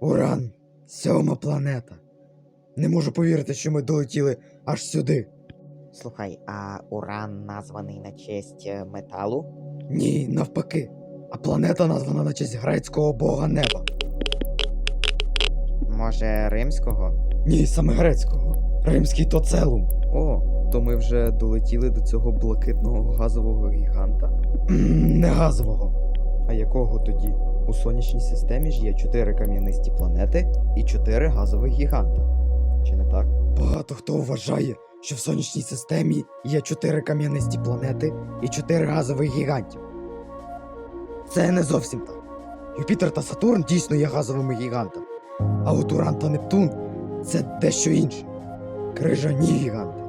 Уран, сьома планета. Не можу повірити, що ми долетіли аж сюди. Слухай, а уран названий на честь е, металу? Ні, навпаки. А планета названа на честь грецького бога неба. Може, римського? Ні, саме грецького. Римський тоцелум. О, то ми вже долетіли до цього блакитного газового гіганта. М, Не газового. А якого тоді? У сонячній системі ж є чотири кам'янисті планети і чотири газових гіганта. Чи не так? Багато хто вважає, що в сонячній системі є чотири кам'янисті планети і чотири газових гігантів. Це не зовсім так. Юпітер та Сатурн дійсно є газовими гігантами. А от Уран та Нептун це дещо інше. Крижані гіганти.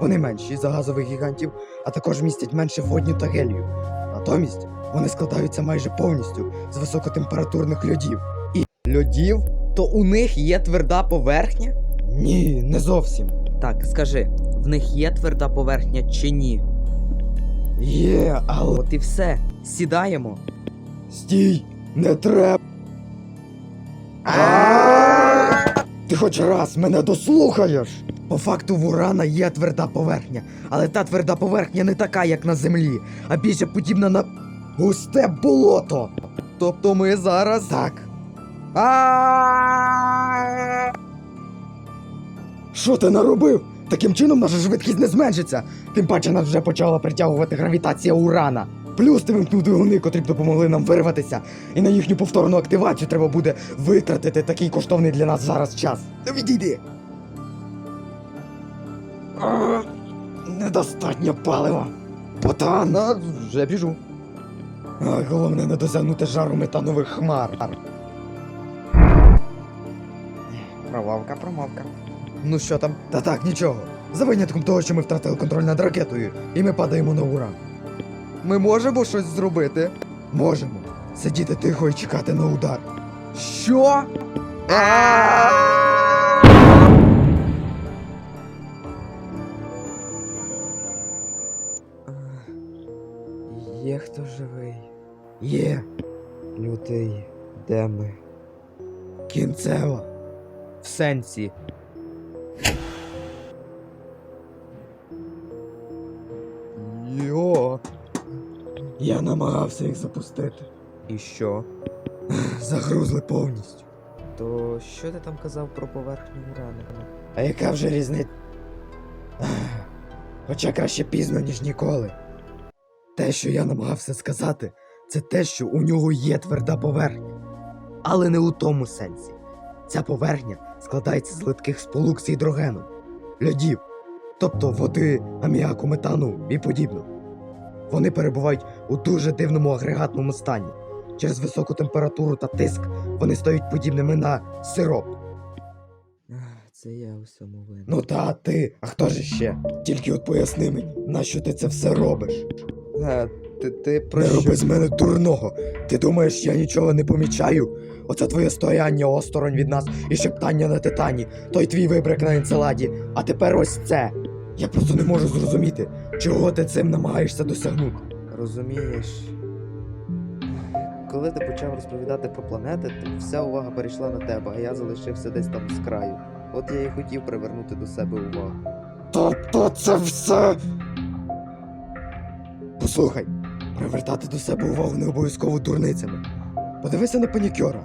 Вони менші за газових гігантів, а також містять менше водню та гелію. Натомість вони складаються майже повністю з високотемпературних льодів. І Льодів? То у них є тверда поверхня? Ні, не зовсім. Так, скажи, в них є тверда поверхня чи ні? Є, але. От і все. Сідаємо. Стій! Не треба! Ти хоч раз мене дослухаєш! По факту в Урана є тверда поверхня, але та тверда поверхня не така, як на землі, а більше подібна на густе болото. Тобто ми зараз. Так. Що ти наробив? Таким чином наша швидкість не зменшиться. Тим паче нас вже почала притягувати гравітація урана. Плюс ти вимкнув двигуни, котрі б допомогли нам вирватися, і на їхню повторну активацію треба буде витратити такий коштовний для нас зараз час. Відійди. Недостатньо палива. Ботан. На, вже біжу. Головне не досягнути жару метанових хмар. Промовка, промовка. Ну що там? Та так, нічого. За винятком того, що ми втратили контроль над ракетою, і ми падаємо на уран. Ми можемо щось зробити? Можемо сидіти тихо і чекати на удар. Що? Є хто живий? Є Лютий, де ми? кінцева. В сенсі. Йо. Я намагався їх запустити. І що? Загрузли повністю. То що ти там казав про поверхню урану? А яка вже різниця? Хоча краще пізно, ніж ніколи. Те, що я намагався сказати, це те, що у нього є тверда поверхня. Але не у тому сенсі. Ця поверхня складається з литких сполук з гідрогеном, льодів, тобто води, аміаку, метану і подібного. Вони перебувають у дуже дивному агрегатному стані. Через високу температуру та тиск вони стають подібними на сироп. Це я у всьому винен. Ну та ти, а хто ж ще? Тільки от поясни мені, нащо ти це все робиш? А, ти, ти про не що? роби з мене дурного. Ти думаєш, я нічого не помічаю? Оце твоє стояння осторонь від нас і шептання на титані, той твій вибрик на енцеладі, а тепер ось це. Я просто не можу зрозуміти, чого ти цим намагаєшся досягнути. Розумієш. Коли ти почав розповідати про планети, то вся увага перейшла на тебе, а я залишився десь там з краю. От я і хотів привернути до себе увагу. Тобто це все. Послухай, привертати до себе увагу не обов'язково дурницями. Подивися на панікьора.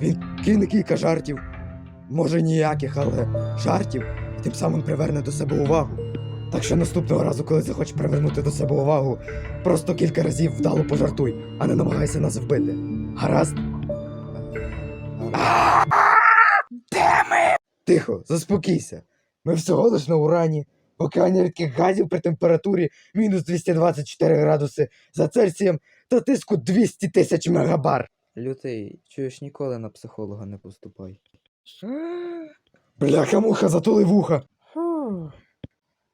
Він кине кілька жартів, може ніяких, але жартів, і тим самим приверне до себе увагу. Так що наступного разу, коли захочеш привернути до себе увагу, просто кілька разів вдало пожартуй, а не намагайся нас вбити. Гаразд? Тихо, заспокійся. Ми всього лиш на урані. Океані рідких газів при температурі мінус 224 градуси за Цельсієм та тиску 200 тисяч мегабар. Лютий, чуєш, ніколи на психолога не поступай. Бляха муха затули вуха.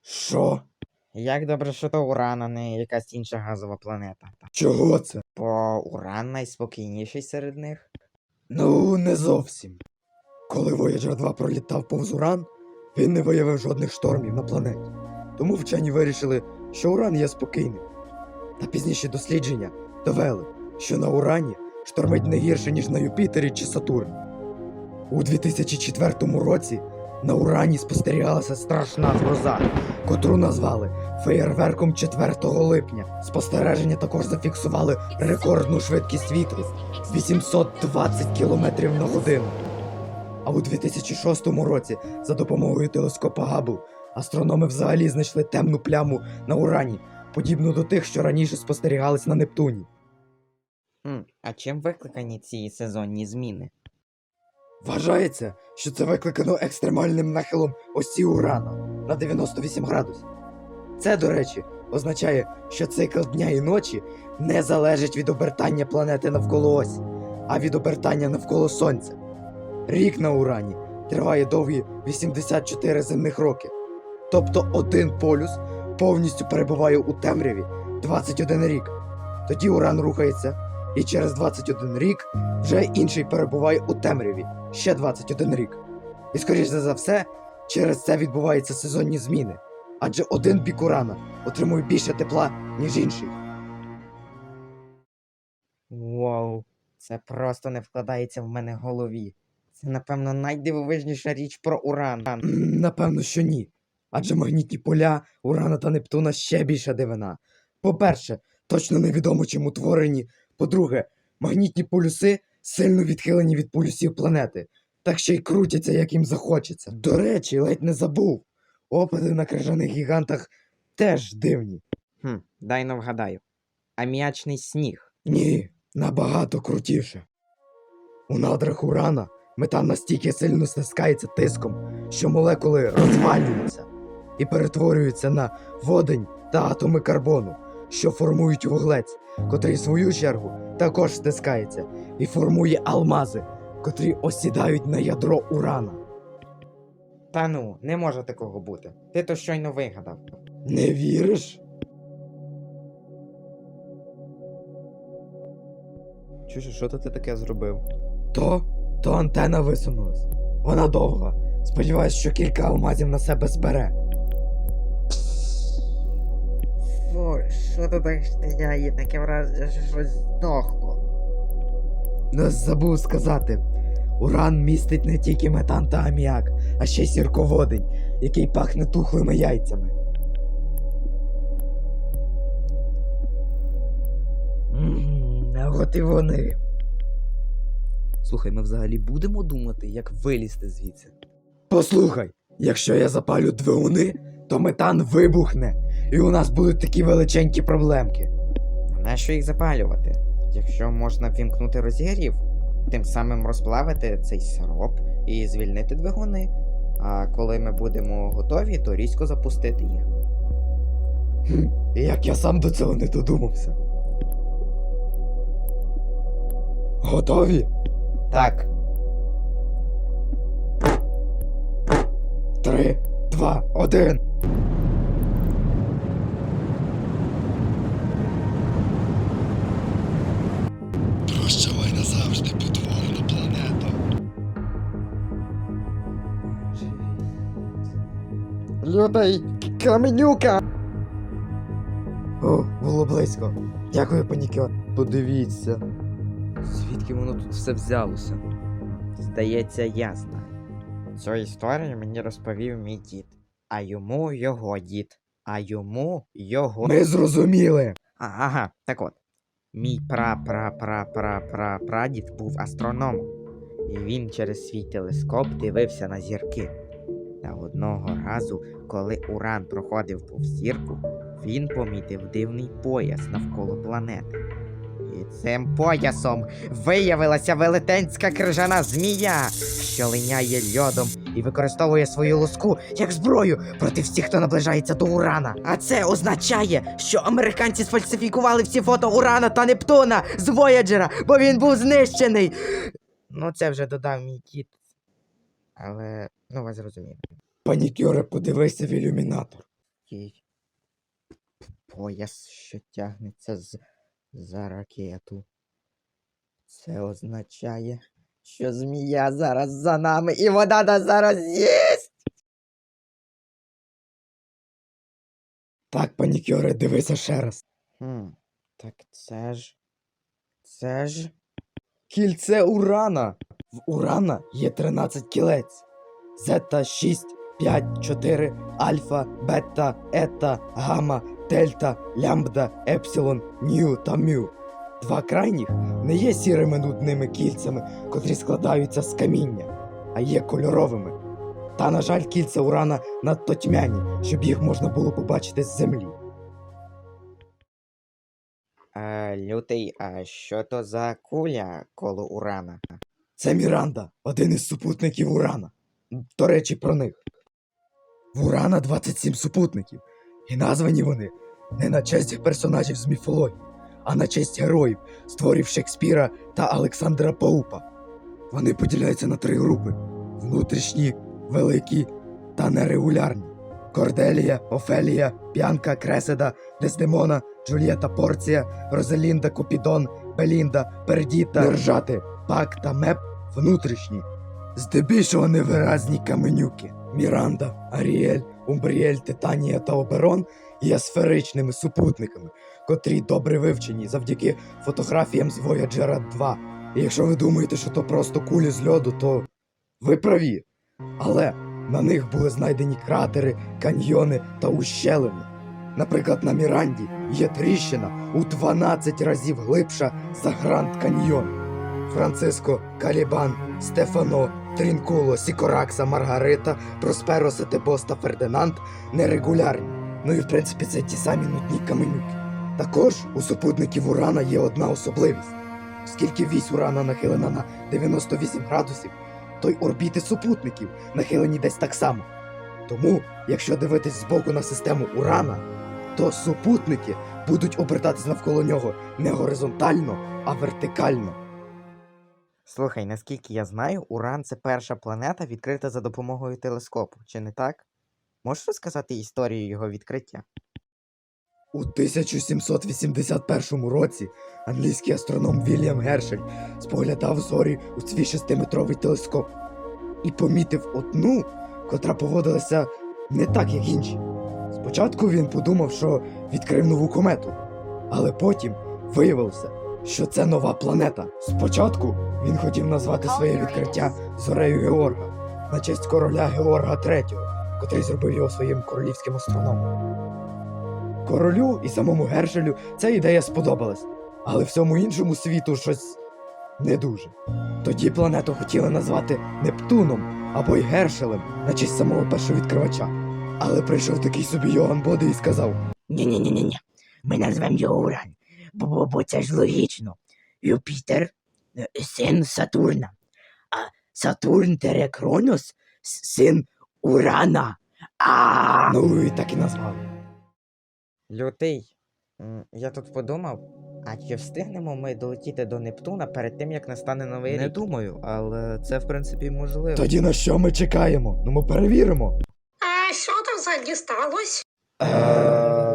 Що? Як добре, що то уран, а не якась інша газова планета. Чого це? Бо уран найспокійніший серед них. Ну, не зовсім. Коли Voyager 2 пролітав повз Уран, він не виявив жодних штормів на планеті. Тому вчені вирішили, що Уран є спокійним. Та пізніші дослідження довели, що на Урані штормить не гірше, ніж на Юпітері чи Сатурні. У 2004 році на Урані спостерігалася страшна гроза, котру назвали феєрверком 4 липня. Спостереження також зафіксували рекордну швидкість вітру 820 км на годину. А у 2006 році за допомогою телескопа Габл астрономи взагалі знайшли темну пляму на Урані, подібну до тих, що раніше спостерігались на Нептуні. Хм, а чим викликані ці сезонні зміни? Вважається, що це викликано екстремальним нахилом осі Урана на 98 градусів. Це, до речі, означає, що цикл дня і ночі не залежить від обертання планети навколо осі, а від обертання навколо Сонця. Рік на Урані триває довгі 84 земних роки. Тобто один полюс повністю перебуває у темряві 21 рік. Тоді Уран рухається, і через 21 рік вже інший перебуває у темряві ще 21 рік. І скоріш за все, через це відбуваються сезонні зміни. Адже один бік урана отримує більше тепла, ніж інший. Вау, це просто не вкладається в мене в голові. Це, напевно, найдивовижніша річ про уран. Напевно, що ні. Адже магнітні поля Урана та Нептуна ще більша дивина. По-перше, точно невідомо чим утворені. По-друге, магнітні полюси сильно відхилені від полюсів планети, так ще й крутяться, як їм захочеться. До речі, ледь не забув. Опади на крижаних гігантах теж дивні. Хм, дай но вгадаю. Аміачний сніг. Ні, набагато крутіше. У надрах урана метан настільки сильно стискається тиском, що молекули розвалюються і перетворюються на водень та атоми карбону, що формують вуглець, котрий, в свою чергу, також стискається і формує алмази, котрі осідають на ядро урана. Та ну, не може такого бути. Ти то щойно вигадав. Не віриш? Чуєш, що то ти таке зробив? То, то антена висунулась. Вона довга. Сподіваюсь, що кілька алмазів на себе збере. Фу, що тут так штиняє, таке враження, що щось здохло. Не забув сказати. Уран містить не тільки метан та аміак, а ще й сірководень, який пахне тухлими яйцями. От і вони. Слухай, ми взагалі будемо думати, як вилізти звідси. Послухай, якщо я запалю двигуни, то метан вибухне, і у нас будуть такі величенькі проблемки. А нащо їх запалювати? Якщо можна вімкнути розігрів, тим самим розплавити цей сироп і звільнити двигуни. А коли ми будемо готові, то різко запустити їх. Хм, як я сам до цього не додумався. Готові? Так, Три, два, один. Прощавай назавжди, потворна планета. Людей, каменюка! О, було близько. Дякую, панікьор. Подивіться. Звідки воно тут все взялося? Здається, ясно. Цю історію мені розповів мій дід, а йому його дід, а йому його. Ми зрозуміли. А, ага, так от. Мій пра-пра-пра-пра-пра-прадід був астрономом, і він через свій телескоп дивився на зірки. Та одного разу, коли Уран проходив повз зірку, він помітив дивний пояс навколо планети. Цим поясом виявилася велетенська крижана змія, що линяє льодом і використовує свою луску як зброю проти всіх, хто наближається до Урана. А це означає, що американці сфальсифікували всі фото Урана та Нептуна з Вояджера, бо він був знищений. Ну, це вже додав мій кіт. Але, ну, ви зрозуміли. Панікьоре, подивися в ілюмінатор. Пояс, що тягнеться з за ракету. Це означає, що змія зараз за нами і вона нас зараз з'їсть. Так, панікьоре, дивися ще раз. Хм, так це ж. Це ж. Кільце урана! В Урана є 13 кілець. Зета 6, 5, 4, альфа, бета, ета, гамма, дельта, лямбда, епсилон, нью та мю. Два крайніх не є сірими нудними кільцями, котрі складаються з каміння, а є кольоровими. Та, на жаль, кільця урана надто тьмяні, щоб їх можна було побачити з землі. Е, лютий, а що то за куля коло урана? Це Міранда, один із супутників Урана. До речі, про них. В Урана 27 супутників, і названі вони не на честь персонажів з міфології, а на честь героїв, створів Шекспіра та Олександра Поупа. Вони поділяються на три групи: внутрішні, великі та нерегулярні. Корделія, Офелія, П'янка, Креседа, Дездемона, Джульєта Порція, Розалінда, Купідон, Белінда, Пердіта, Держати, Пак та Меп внутрішні. Здебільшого невиразні каменюки. Міранда, Аріель, Умбріель, Титанія та Оберон є сферичними супутниками, котрі добре вивчені завдяки фотографіям з Voyager 2. І якщо ви думаєте, що то просто кулі з льоду, то ви праві. Але на них були знайдені кратери, каньйони та ущелини. Наприклад, на Міранді є тріщина у 12 разів глибша за Гранд Каньйон. Франциско, Калібан, Стефано, Трінкуло, Сікоракса, Маргарита, Просперо, Сетебос та Фердинанд нерегулярні. Ну і в принципі це ті самі нудні каменюки. Також у супутників Урана є одна особливість. Оскільки вісь Урана нахилена на 98 градусів, то й орбіти супутників нахилені десь так само. Тому, якщо дивитись збоку на систему Урана, то супутники будуть обертатись навколо нього не горизонтально, а вертикально. Слухай, наскільки я знаю, Уран це перша планета, відкрита за допомогою телескопу, чи не так? Можеш розказати історію його відкриття? У 1781 році англійський астроном Вільям Гершель споглядав зорі у свій шестиметровий телескоп і помітив одну, котра поводилася не так, як інші. Спочатку він подумав, що відкрив нову комету, але потім виявилося, що це нова планета. Спочатку він хотів назвати своє відкриття Зорею Георга на честь короля Георга III, котрий зробив його своїм королівським астрономом. Королю і самому Гершелю ця ідея сподобалась, але всьому іншому світу щось не дуже. Тоді планету хотіли назвати Нептуном або й Гершелем на честь самого першого відкривача. Але прийшов такий собі Йоган Боди і сказав: Ні-ні-ні-ні. Ми назвемо його Уран, бо, бо, бо це ж логічно. Юпітер е, син Сатурна, а Сатурн тере Кронос с- син Урана. А ну і так і назвали. Лютий, я тут подумав, а чи встигнемо ми долетіти до Нептуна перед тим, як настане новий Не думаю, але це в принципі можливо. Тоді на що ми чекаємо? Ну ми перевіримо. А що там взагалі сталося? Е,